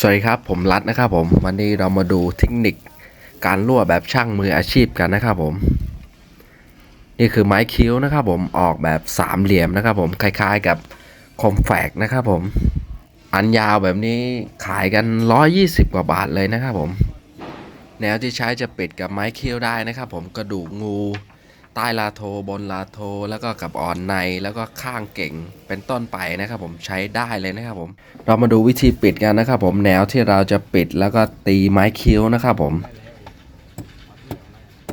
สวัสดีครับผมรัดนะครับผมวันนี้เรามาดูเทคนิคการลวแบบช่างมืออาชีพกันนะครับผม นี่คือไม้คิ้วนะครับผมออกแบบสามเหลี่ยมนะครับผมคล้ายๆกับคอมแฝกนะครับผม อันยาวแบบนี้ขายกัน 120 กว่าบาทเลยนะครับผม แนวที่ใช้จะปิดกับไม้คิ้วได้นะครับผมกระดูกงู ใต้ลาโทบนลาโทแล้วก็กับอ่อนในแล้วก็ข้างเก่งเป็นต้นไปนะครับผมใช้ได้เลยนะครับผม เรามาดูวิธีปิดกันนะครับผมแนวที่เราจะปิดแล้วก็ตีไม้คิ้วนะครับผม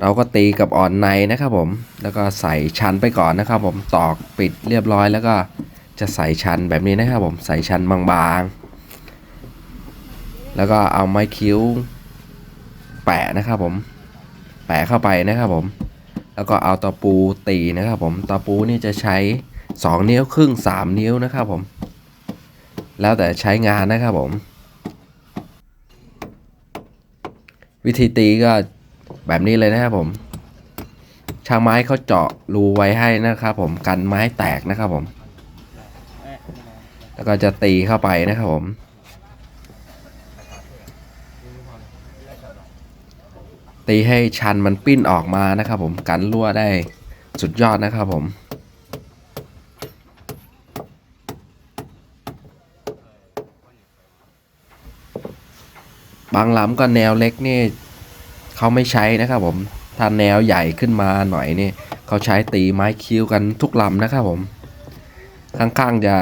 เราก็ตีกับอ่อนในนะครับผม แล้วก็ใส่ชันไปก่อนนะครับผมตอกปิดเรียบร้อยแล้วก็จะใส่ชันแบบนี้นะครับผมใส่ชันบางๆ แล้วก็เอาไม้คิ้วแปะนะครับผม แปะเข้าไปนะครับผม แล้วก็เอาตะปูตีนะครับผมตะปูนี่จะใช้ 2 นิ้วครึ่ง 3 นิ้วนะครับผม แล้วแต่ใช้งานนะครับผม วิธีตีก็แบบนี้เลยนะครับผมช่างไม้เขาเจาะรูไว้ให้นะครับผมกันไม้แตกนะครับผม แล้วก็จะตีเข้าไปนะครับผม ตีให้ชันมันปิ้นออกมานะครับผมกันรั่วได้สุดยอดนะครับผมบางลำก็แนวเล็กนี่เขาไม่ใช้นะครับผม ถ้าแนวใหญ่ขึ้นมาหน่อยนี่เขาใช้ตีไม้คิ้วกันทุกลำนะครับผมข้างๆจะ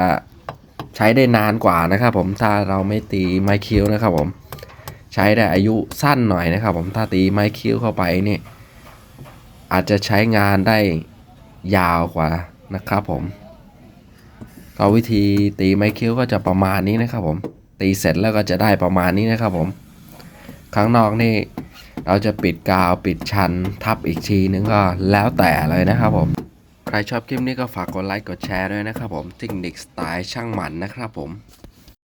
ใช้ได้นานกว่านะครับผม ถ้าเราไม่ตีไม้คิ้วนะครับผม ใช้ได้อายุสั้นหน่อยนะครับ ผมถ้าตีไม้คิ้วเข้าไปนี่อาจจะใช้งานได้ยาวกว่านะครับผมก็วิธีตีไม้คิ้วก็จะประมาณนี้นะครับ ผมตีเสร็จแล้วก็จะได้ประมาณนี้นะครับผมข้างนอกนี่เราจะปิดกาวปิดชันทับอีกทีนึงก็แล้วแต่เลยนะครับผม ใครชอบคลิปนี้ก็ฝากกดไลค์กดแชร์ด้วยนะครับผมเทคนิคสไตล์ช่างหมันนะครับผม